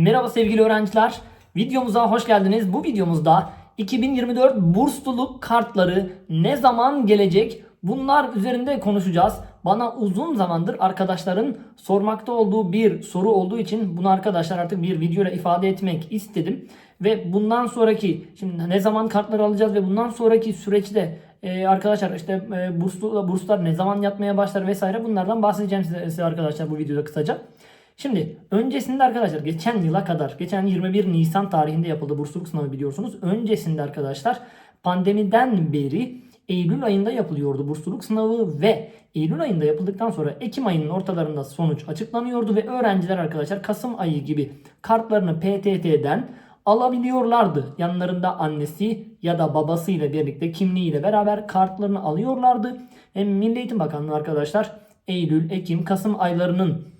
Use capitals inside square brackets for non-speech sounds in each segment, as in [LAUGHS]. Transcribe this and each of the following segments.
Merhaba sevgili öğrenciler. Videomuza hoş geldiniz. Bu videomuzda 2024 bursluluk kartları ne zaman gelecek? Bunlar üzerinde konuşacağız. Bana uzun zamandır arkadaşların sormakta olduğu bir soru olduğu için bunu arkadaşlar artık bir videoyla ifade etmek istedim. Ve bundan sonraki şimdi ne zaman kartları alacağız ve bundan sonraki süreçte e, arkadaşlar işte e, burslu, burslar ne zaman yatmaya başlar vesaire bunlardan bahsedeceğim size, size arkadaşlar bu videoda kısaca. Şimdi öncesinde arkadaşlar geçen yıla kadar geçen 21 Nisan tarihinde yapıldı bursluluk sınavı biliyorsunuz. Öncesinde arkadaşlar pandemiden beri Eylül ayında yapılıyordu bursluluk sınavı ve Eylül ayında yapıldıktan sonra Ekim ayının ortalarında sonuç açıklanıyordu ve öğrenciler arkadaşlar Kasım ayı gibi kartlarını PTT'den alabiliyorlardı. Yanlarında annesi ya da babasıyla birlikte kimliğiyle beraber kartlarını alıyorlardı. Hem Milli Eğitim Bakanlığı arkadaşlar Eylül, Ekim, Kasım aylarının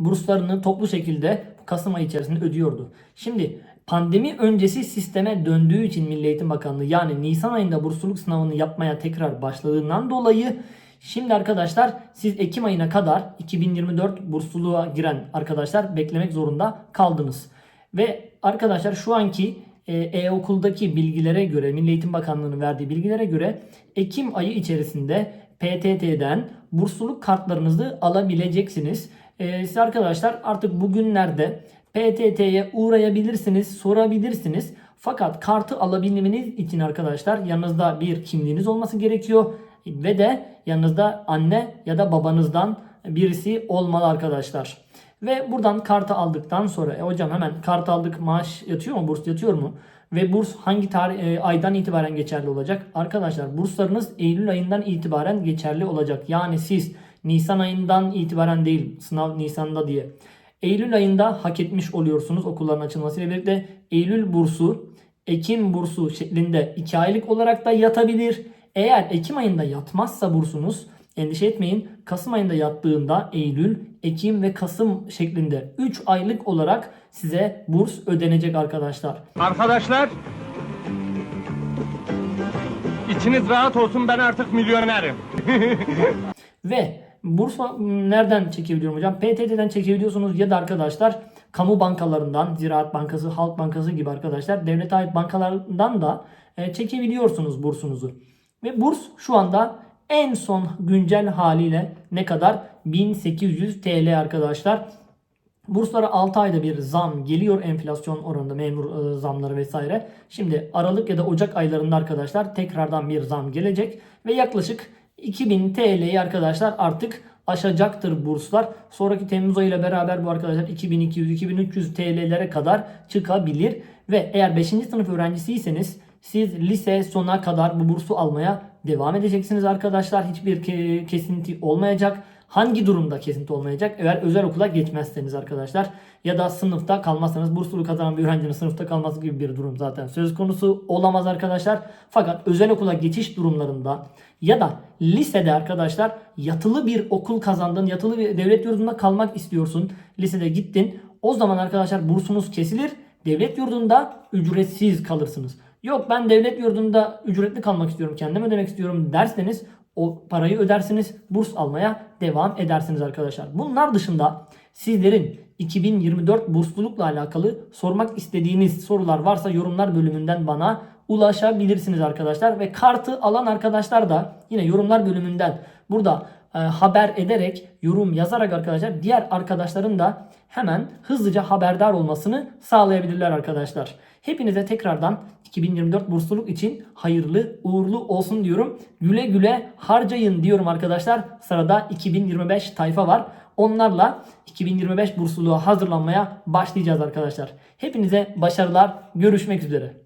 burslarını toplu şekilde Kasım ayı içerisinde ödüyordu. Şimdi pandemi öncesi sisteme döndüğü için Milli Eğitim Bakanlığı yani Nisan ayında bursluluk sınavını yapmaya tekrar başladığından dolayı şimdi arkadaşlar siz Ekim ayına kadar 2024 bursluluğa giren arkadaşlar beklemek zorunda kaldınız. Ve arkadaşlar şu anki e, e-okuldaki bilgilere göre Milli Eğitim Bakanlığı'nın verdiği bilgilere göre Ekim ayı içerisinde PTT'den bursluluk kartlarınızı alabileceksiniz. Ee, siz arkadaşlar artık bugünlerde PTT'ye uğrayabilirsiniz, sorabilirsiniz. Fakat kartı alabilmeniz için arkadaşlar yanınızda bir kimliğiniz olması gerekiyor ve de yanınızda anne ya da babanızdan birisi olmalı arkadaşlar. Ve buradan kartı aldıktan sonra e hocam hemen kart aldık maaş yatıyor mu burs yatıyor mu? Ve burs hangi tarih, e, aydan itibaren geçerli olacak? Arkadaşlar burslarınız Eylül ayından itibaren geçerli olacak. Yani siz Nisan ayından itibaren değil sınav Nisan'da diye. Eylül ayında hak etmiş oluyorsunuz okulların açılmasıyla birlikte. Eylül bursu, Ekim bursu şeklinde 2 aylık olarak da yatabilir. Eğer Ekim ayında yatmazsa bursunuz endişe etmeyin. Kasım ayında yattığında Eylül, Ekim ve Kasım şeklinde 3 aylık olarak size burs ödenecek arkadaşlar. Arkadaşlar içiniz rahat olsun ben artık milyonerim. [LAUGHS] Ve burs nereden çekebiliyorum hocam? PTT'den çekebiliyorsunuz ya da arkadaşlar kamu bankalarından, Ziraat Bankası, Halk Bankası gibi arkadaşlar devlete ait bankalardan da e, çekebiliyorsunuz bursunuzu. Ve burs şu anda en son güncel haliyle ne kadar? 1800 TL arkadaşlar. Burslara 6 ayda bir zam geliyor enflasyon oranında memur e, zamları vesaire. Şimdi Aralık ya da Ocak aylarında arkadaşlar tekrardan bir zam gelecek ve yaklaşık 2000 TL'yi arkadaşlar artık aşacaktır burslar. Sonraki Temmuz ayıyla beraber bu arkadaşlar 2200-2300 TL'lere kadar çıkabilir. Ve eğer 5. sınıf öğrencisiyseniz siz lise sona kadar bu bursu almaya devam edeceksiniz arkadaşlar. Hiçbir ke- kesinti olmayacak. Hangi durumda kesinti olmayacak? Eğer özel okula geçmezseniz arkadaşlar ya da sınıfta kalmazsanız bursluluk kazanan bir öğrencinin sınıfta kalması gibi bir durum zaten söz konusu olamaz arkadaşlar. Fakat özel okula geçiş durumlarında ya da lisede arkadaşlar yatılı bir okul kazandın, yatılı bir devlet yurdunda kalmak istiyorsun. Lisede gittin. O zaman arkadaşlar bursunuz kesilir. Devlet yurdunda ücretsiz kalırsınız. Yok ben devlet yurdunda ücretli kalmak istiyorum, kendim ödemek istiyorum derseniz o parayı ödersiniz, burs almaya devam edersiniz arkadaşlar. Bunlar dışında sizlerin 2024 burslulukla alakalı sormak istediğiniz sorular varsa yorumlar bölümünden bana ulaşabilirsiniz arkadaşlar. Ve kartı alan arkadaşlar da yine yorumlar bölümünden burada e, haber ederek, yorum yazarak arkadaşlar diğer arkadaşların da hemen hızlıca haberdar olmasını sağlayabilirler arkadaşlar. Hepinize tekrardan 2024 bursluluk için hayırlı uğurlu olsun diyorum. Güle güle harcayın diyorum arkadaşlar. Sırada 2025 tayfa var. Onlarla 2025 bursluluğa hazırlanmaya başlayacağız arkadaşlar. Hepinize başarılar. Görüşmek üzere.